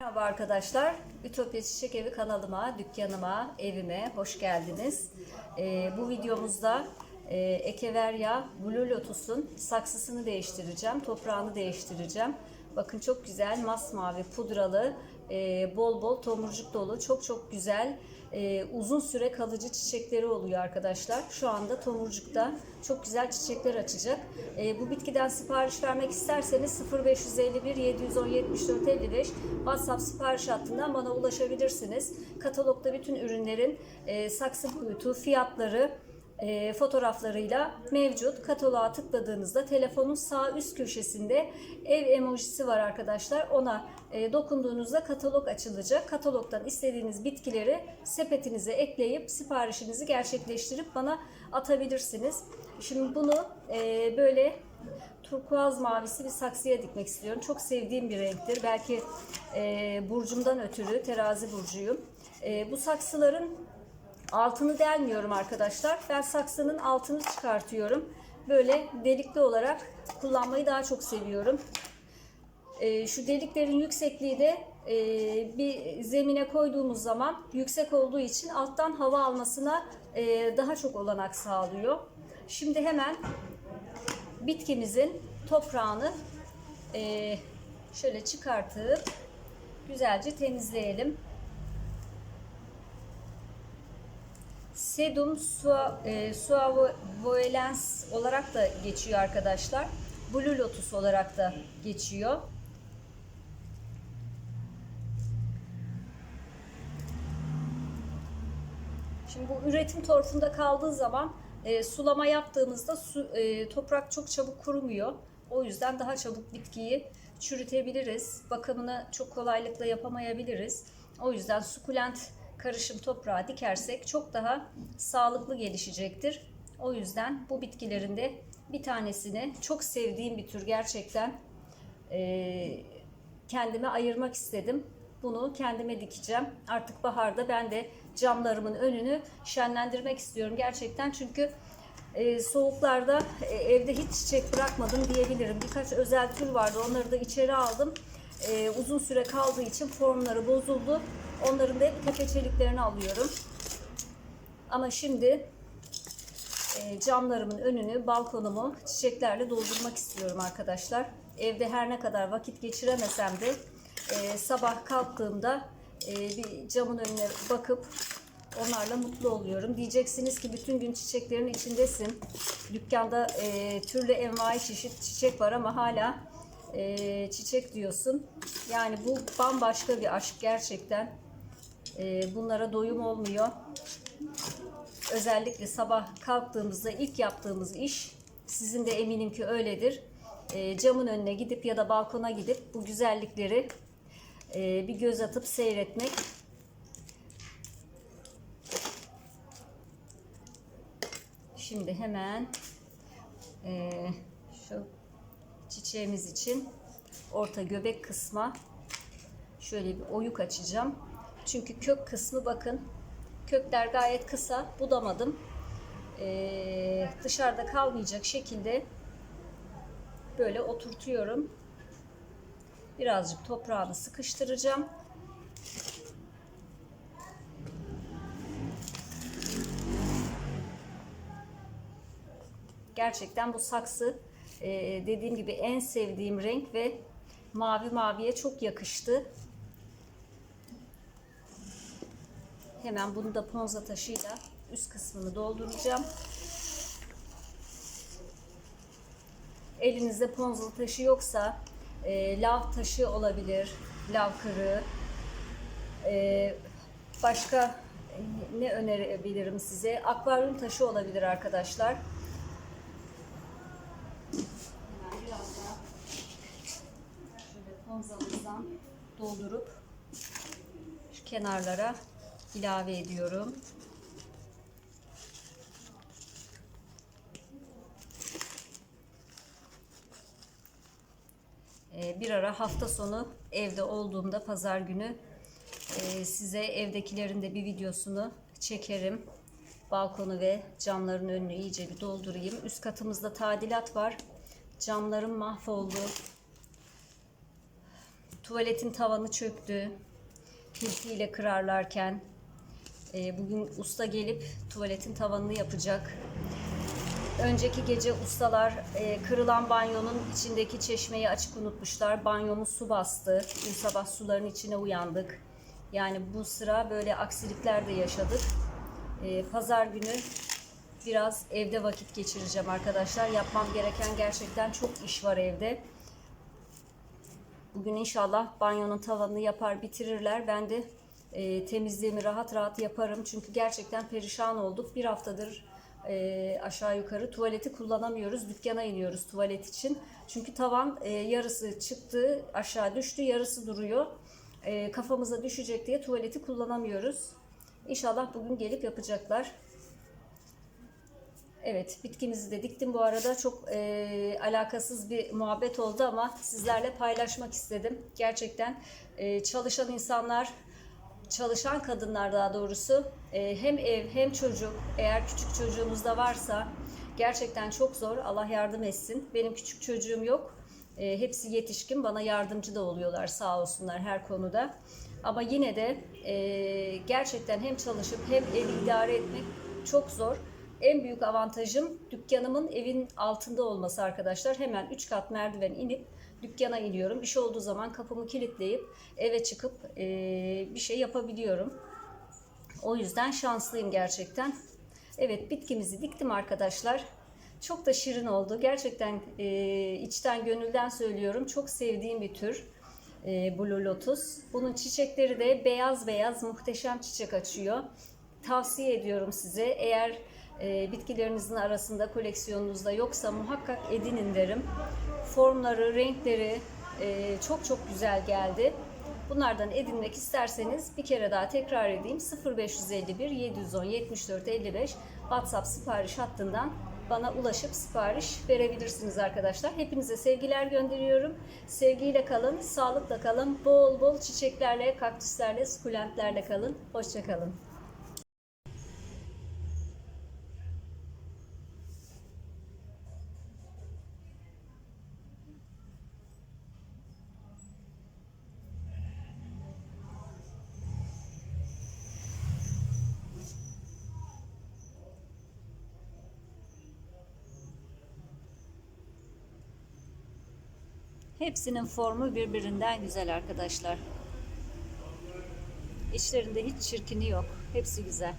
Merhaba arkadaşlar. Ütopya Çiçek Evi kanalıma, dükkanıma, evime hoş geldiniz. Ee, bu videomuzda e, Ekeverya Blue Lotus'un saksısını değiştireceğim, toprağını değiştireceğim. Bakın çok güzel masmavi pudralı, e, bol bol tomurcuk dolu, çok çok güzel, e, uzun süre kalıcı çiçekleri oluyor arkadaşlar. Şu anda tomurcukta çok güzel çiçekler açacak. E, bu bitkiden sipariş vermek isterseniz 0551 710 74 55 WhatsApp sipariş hattından bana ulaşabilirsiniz. Katalogda bütün ürünlerin e, saksı boyutu, fiyatları, e, fotoğraflarıyla mevcut. Kataloğa tıkladığınızda telefonun sağ üst köşesinde ev emojisi var arkadaşlar. Ona e, dokunduğunuzda katalog açılacak. Katalogdan istediğiniz bitkileri sepetinize ekleyip siparişinizi gerçekleştirip bana atabilirsiniz. Şimdi bunu e, böyle turkuaz mavisi bir saksıya dikmek istiyorum. Çok sevdiğim bir renktir. Belki e, burcumdan ötürü terazi burcuyum. E, bu saksıların Altını delmiyorum arkadaşlar. Ben saksının altını çıkartıyorum. Böyle delikli olarak kullanmayı daha çok seviyorum. Ee, şu deliklerin yüksekliği de e, bir zemine koyduğumuz zaman yüksek olduğu için alttan hava almasına e, daha çok olanak sağlıyor. Şimdi hemen bitkimizin toprağını e, şöyle çıkartıp güzelce temizleyelim. Sedum e, suavoelens olarak da geçiyor arkadaşlar. Blue Lotus olarak da geçiyor. Şimdi bu üretim torfunda kaldığı zaman e, sulama yaptığımızda su, e, toprak çok çabuk kurumuyor. O yüzden daha çabuk bitkiyi çürütebiliriz. Bakımını çok kolaylıkla yapamayabiliriz. O yüzden sukulent karışım toprağa dikersek çok daha sağlıklı gelişecektir. O yüzden bu bitkilerin de bir tanesini çok sevdiğim bir tür gerçekten e, kendime ayırmak istedim. Bunu kendime dikeceğim. Artık baharda ben de camlarımın önünü şenlendirmek istiyorum gerçekten. Çünkü e, soğuklarda e, evde hiç çiçek bırakmadım diyebilirim. Birkaç özel tür vardı. Onları da içeri aldım. E, uzun süre kaldığı için formları bozuldu. Onların da hep tepeçeliklerini alıyorum. Ama şimdi e, camlarımın önünü, balkonumu çiçeklerle doldurmak istiyorum arkadaşlar. Evde her ne kadar vakit geçiremesem de e, sabah kalktığımda e, bir camın önüne bakıp onlarla mutlu oluyorum. Diyeceksiniz ki bütün gün çiçeklerin içindesin. Dükkanda e, türlü envai çeşit çiçek var ama hala e, çiçek diyorsun. Yani bu bambaşka bir aşk gerçekten. E, bunlara doyum olmuyor. Özellikle sabah kalktığımızda ilk yaptığımız iş sizin de eminim ki öyledir. E, camın önüne gidip ya da balkona gidip bu güzellikleri e, bir göz atıp seyretmek. Şimdi hemen e, şu çiçeğimiz için orta göbek kısma şöyle bir oyuk açacağım. Çünkü kök kısmı bakın kökler gayet kısa budamadım. Ee, dışarıda kalmayacak şekilde böyle oturtuyorum. Birazcık toprağını sıkıştıracağım. Gerçekten bu saksı e, dediğim gibi en sevdiğim renk ve mavi maviye çok yakıştı. Hemen bunu da ponza taşıyla üst kısmını dolduracağım. Elinizde ponza taşı yoksa e, lav taşı olabilir, lav kırığı. E, başka ne önerebilirim size? Akvaryum taşı olabilir arkadaşlar. Hemen biraz daha şöyle ponzamızdan doldurup şu kenarlara ilave ediyorum. Ee, bir ara hafta sonu evde olduğumda pazar günü e, size evdekilerin de bir videosunu çekerim. Balkonu ve camların önünü iyice bir doldurayım. Üst katımızda tadilat var. Camlarım mahvoldu. Tuvaletin tavanı çöktü. Hiltiyle kırarlarken. E, bugün usta gelip tuvaletin tavanını yapacak. Önceki gece ustalar e, kırılan banyonun içindeki çeşmeyi açık unutmuşlar. Banyomuz su bastı. Dün sabah suların içine uyandık. Yani bu sıra böyle aksilikler de yaşadık. E, Pazar günü biraz evde vakit geçireceğim arkadaşlar. Yapmam gereken gerçekten çok iş var evde. Bugün inşallah banyonun tavanını yapar bitirirler. Ben de e, temizliğimi rahat rahat yaparım. Çünkü gerçekten perişan olduk. Bir haftadır e, aşağı yukarı tuvaleti kullanamıyoruz. Dükkana iniyoruz tuvalet için. Çünkü tavan e, yarısı çıktı, aşağı düştü, yarısı duruyor. E, kafamıza düşecek diye tuvaleti kullanamıyoruz. İnşallah bugün gelip yapacaklar. Evet, bitkimizi de diktim bu arada. Çok e, alakasız bir muhabbet oldu ama sizlerle paylaşmak istedim. Gerçekten e, çalışan insanlar, çalışan kadınlar daha doğrusu e, hem ev hem çocuk, eğer küçük çocuğunuz da varsa gerçekten çok zor. Allah yardım etsin. Benim küçük çocuğum yok. E, hepsi yetişkin, bana yardımcı da oluyorlar sağ olsunlar her konuda. Ama yine de e, gerçekten hem çalışıp hem evi idare etmek çok zor. En büyük avantajım dükkanımın evin altında olması arkadaşlar. Hemen 3 kat merdiven inip dükkana iniyorum. Bir şey olduğu zaman kapımı kilitleyip eve çıkıp e, bir şey yapabiliyorum. O yüzden şanslıyım gerçekten. Evet bitkimizi diktim arkadaşlar. Çok da şirin oldu. Gerçekten e, içten gönülden söylüyorum. Çok sevdiğim bir tür e, Blue Lotus. Bunun çiçekleri de beyaz beyaz muhteşem çiçek açıyor. Tavsiye ediyorum size. Eğer e, bitkilerinizin arasında koleksiyonunuzda yoksa muhakkak edinin derim. Formları, renkleri e, çok çok güzel geldi. Bunlardan edinmek isterseniz bir kere daha tekrar edeyim. 0551 710 74 55 WhatsApp sipariş hattından bana ulaşıp sipariş verebilirsiniz arkadaşlar. Hepinize sevgiler gönderiyorum. Sevgiyle kalın, sağlıkla kalın. Bol bol çiçeklerle, kaktüslerle, sukulentlerle kalın. Hoşçakalın. Hepsinin formu birbirinden güzel arkadaşlar. İçlerinde hiç çirkini yok. Hepsi güzel.